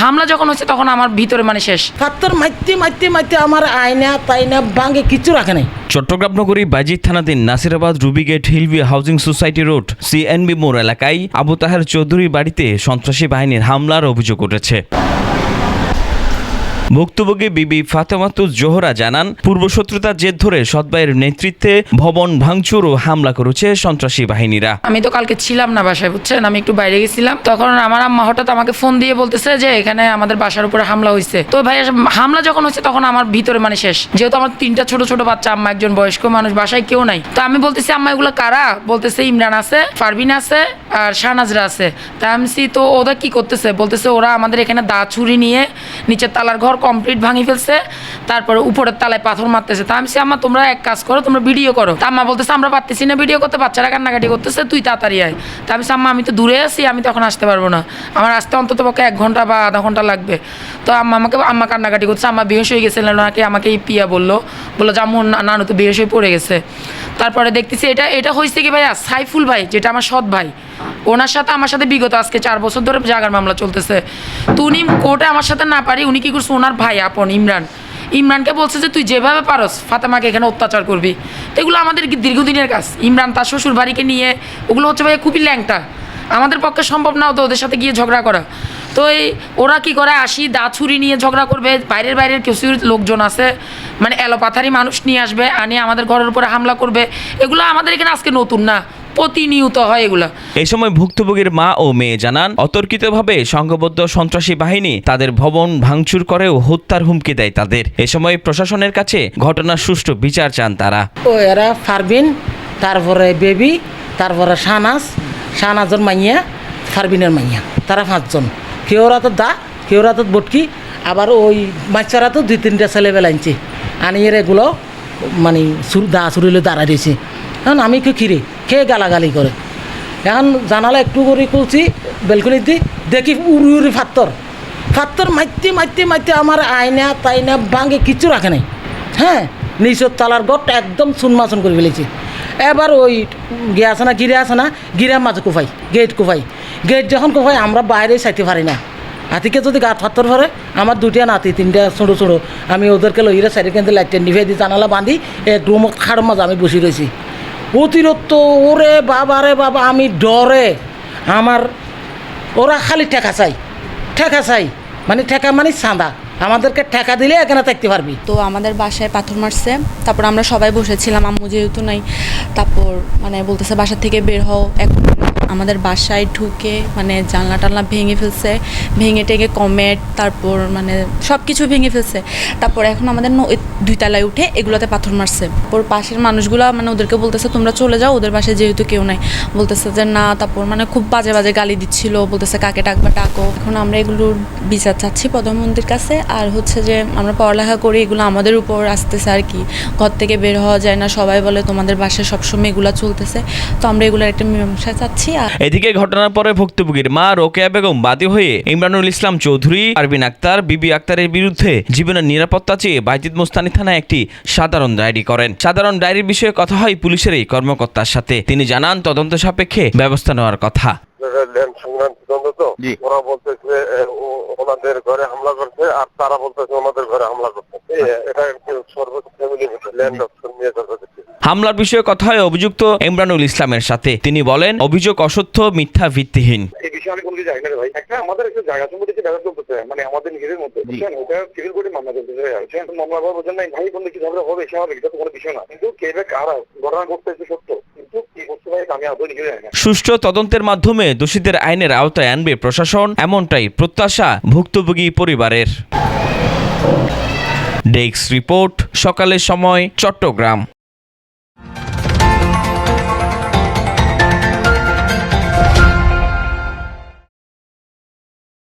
হামলা যখন হচ্ছে তখন আমার ভিতরে মানে শেষ। পাত্তর মাইতে মাইতে মাইতে আমার আয়না তাইনা বাঙ্গে কিছু রাখে নাই। চট্টগ্রাম নগরী বাজিত থানাধীন Nasirabad Ruby Gate Hill View housing society road CNB মোড় এলাকায় আবু তাহের চৌধুরী বাড়িতে সন্ত্রাসী বাহিনীর হামলার অভিযোগ উঠেছে। ভুক্তভোগী বিবি ফাতেমাতুজ জোহরা জানান পূর্বশত্রুতার জের ধরে সৎবাইয়ের নেতৃত্বে ভবন ভাঙচুর ও হামলা করেছে সন্ত্রাসী বাহিনীরা। আমি তো কালকে ছিলাম না বাসায়, বুঝছেন? আমি একটু বাইরে গেছিলাম। তখন আমার আম্মা হঠাৎ আমাকে ফোন দিয়ে বলতেছে যে, এখানে আমাদের বাসার উপরে হামলা হয়েছে তো ভাই, হামলা যখন হচ্ছে তখন আমার ভিতরে মানে শেষ। যেহেতু আমার তিনটা ছোট ছোট বাচ্চা, আম্মা একজন বয়স্ক মানুষ, বাসায় কেউ নাই। তো আমি বলতেছি, আম্মা, এগুলো কারা? বলতেছে, ইমরান আছে, ফারবিন আছে আর শাহনাজরা আছে। তা আমি তো ওরা কি করতেছে? বলতেছে ওরা আমাদের এখানে দা ছুরি নিয়ে নিচের তালার ঘর কমপ্লিট ভাঙি ফেলছে, তারপরে উপরের তালায় পাথর মারতেছে। তা আমি তোমরা এক কাজ করো, তোমরা ভিডিও করো। তা আম্মা বলতেছে, আমরা পারতেছি না ভিডিও করতে, বাচ্চারা কান্নাকাটি করতেছে, তুই তাড়াতাড়ি আয়। তা আমি আম্মা, আমি তো দূরে আছি, আমি তখন আসতে পারব না। আমার আসতে অন্তত পক্ষে এক ঘণ্টা বা আধা ঘণ্টা লাগবে। তো আম্মা আমাকে, আম্মা কান্নাকাটি করছে, আম্মা বেহস হয়ে গেছিলেন ওনাকে আমাকে এই পিয়া বলল বলল, জামু, না- নানু তো বেহস হয়ে পড়ে গেছে। তারপরে দেখতেছি এটা এটা হয়েছে কি ভাইয়া? সাইফুল ভাই, যেটা আমার সৎ ভাই। ওনার সাথে আমার সাথে বিগত আজকে চার বছর ধরে জাগার মামলা চলতেছে। তো উনি কোর্টে আমার সাথে না পারি, উনি কি করছে? ওনার ভাই আপন, ইমরান। ইমরানকে বলছে যে, তুই যেভাবে পারস, ফাতেমাকে এখানে অত্যাচার করবি। তো এগুলো আমাদের দীর্ঘদিনের কাজ? ইমরান তার শ্বশুর বাড়িকে নিয়ে, ওগুলো হচ্ছে ভাই খুবই ল্যাংটা। আমাদের পক্ষে সম্ভব নাও তো ওদের সাথে গিয়ে ঝগড়া করা। তো এই ওরা কি করে? আসি, দা ছুরি নিয়ে ঝগড়া করবে, বাইরের বাইরের কিছু লোকজন আছে মানে এলোপাথারি মানুষ নিয়ে আসবে, আনিয়ে আমাদের ঘরের উপরে হামলা করবে। এগুলো আমাদের এখানে আজকে নতুন না। প্রতিনিয়ত হয় এগুলা। এই সময় ভুক্তভোগীর মা ও মেয়ে জানান অতর্কিতভাবে সংঘবদ্ধ সন্ত্রাসী বাহিনী তাদের ভবন ভাঙচুর করেও হত্যার হুমকি দেয় তাদের। এ সময় প্রশাসনের কাছে ঘটনার সুষ্ঠু বিচার চান তারা। ও এরা ফারবিন তারপরে বেবি তারপরে শাহনাজ শাহনাজের মাইয়া ফারবিনের মাইয়া তারা পাঁচজন। কেউরা তো দা কেউরা তো বটকি আবার ওই বাচ্চারা তো দুই তিনটা ছেলে বেলাইছে আনিয়ে এগুলো মানে দা সুরিলে দাঁড়া দিয়েছে এখন আমি কি খিরে খেয়ে গালাগালি করে? এখন জানালা একটু করে খুলছি দি, দেখি উড়ি উড়ি ফাত্তর ফাত্তর মাইতে মাইতে মাইতে আমার আয়না তাইনা ভাঙে কিচ্ছু রাখে নাই। হ্যাঁ নিচের তালার ঘরটা একদম সুনমাসন করে ফেলেছি। এবার ওই গিয়ে আছে না গিরে আছে না গিরা মাঝে কোফাই, গেট কোফাই। গেট যখন কোফাই, আমরা বাইরে চাইতে পারি না। হাতিকে যদি গাত ফাত্তর ভরে আমার দুটিয়া নাতি, তিনটা ছোটো ছোটো আমি ওদেরকে লইরে সাইডে কিন্তু লাইটটা নিভে দিই জানালা বাঁধি এক রুমত খাড় মাঝে আমি বসে রয়েছি অতিরিক্ত, ওরে বাবা রে বাবা, আমি ডরে। আমার, ওরা খালি ঠেকা চাই ঠেকা চাই মানে ঠেকা মানে চাঁদা আমাদেরকে ঠেকা দিলে এখানে থাকতে পারবি। তো আমাদের বাসায় পাথর মারছে। তারপর আমরা সবাই বসেছিলাম, আম্মু যেহেতু নাই, তারপর মানে বলতেছে, বাসা থেকে বের হও, এখন আমাদের বাসায় ঢুকে মানে জানলা টানলা ভেঙে ফেলছে, ভেঙে টেঙে কমেট, তারপর মানে সব কিছু ভেঙে ফেলছে। তারপর এখন আমাদের দুই তলায় উঠে এগুলোতে পাথর মারছে। ওর পাশের মানুষগুলো মানে ওদেরকে বলতেছে, তোমরা চলে যাও, ওদের বাসায় যেহেতু কেউ নাই। বলতেছে যে, না। তারপর মানে খুব বাজে বাজে গালি দিচ্ছিল। বলতেছে, কাকে ডাকবা, ডাকো? এখন আমরা এগুলোর বিচার চাচ্ছি প্রধানমন্ত্রীর কাছে। আর হচ্ছে যে, আমরা পড়ালেখা করি, এগুলো আমাদের উপর আসতেছে আর কি। ঘর থেকে বের হওয়া যায় না। সবাই বলে, তোমাদের বাসায় সবসময় এগুলো চলতেছে। তো আমরা এগুলোর একটা মীমাংসা চাচ্ছি। এদিকে ঘটনার পরে ভুক্তভোগীর মা রোকেয়া বেগম বাদী হয়ে ইমরানুল ইসলাম চৌধুরী আরবিন আক্তার বিবি আক্তারের বিরুদ্ধে জীবনের নিরাপত্তা চেয়ে বাইজিদ মোস্তানি থানায় একটি সাধারণ ডায়েরি করেন। সাধারণ ডায়েরির বিষয়ে কথা হয় পুলিশের এই কর্মকর্তার সাথে। তিনি জানান তদন্ত সাপেক্ষে ব্যবস্থা নেওয়ার কথা। ওরা বলতেছে ওনাদের ঘরে হামলা করছে আর তারা বলতেছে ওনাদের ঘরে হামলা করছে। এটা সর্বোচ্চ ফ্যামিলি ল্যান্ড অপশন নিয়ে হামলার বিষয়ে কথা হয় অভিযুক্ত ইমরানুল ইসলামের সাথে। তিনি বলেন অভিযোগ অসত্য মিথ্যা ভিত্তিহীন। এই আমি কোনো কিছু জানি না ভাই। একটা আমাদের একটা জায়গা সম্পত্তি যে ব্যবস্থা চলতেছে মানে আমাদের নিজেদের মধ্যে বুঝছেন? ওটা সিভিল কোর্টে মামলা চলতেছে বুঝছেন? মামলা করার বোঝেন নাই ভাই কোনো কিছু ঝগড়া হবে স্বাভাবিক এটা তো কোনো বিষয় না। কিন্তু কে কারা ঘটনা ঘটতেছে সত্য? কিন্তু কি করতে পারে আমি আদৌ নিজে জানি না। সুষ্ঠু তদন্তের মাধ্যমে দোষীদের আইনের আওতায় আনবে প্রশাসন এমনটাই প্রত্যাশা ভুক্তভোগী পরিবারের। ডেস্ক রিপোর্ট সকালের সময় চট্টগ্রাম।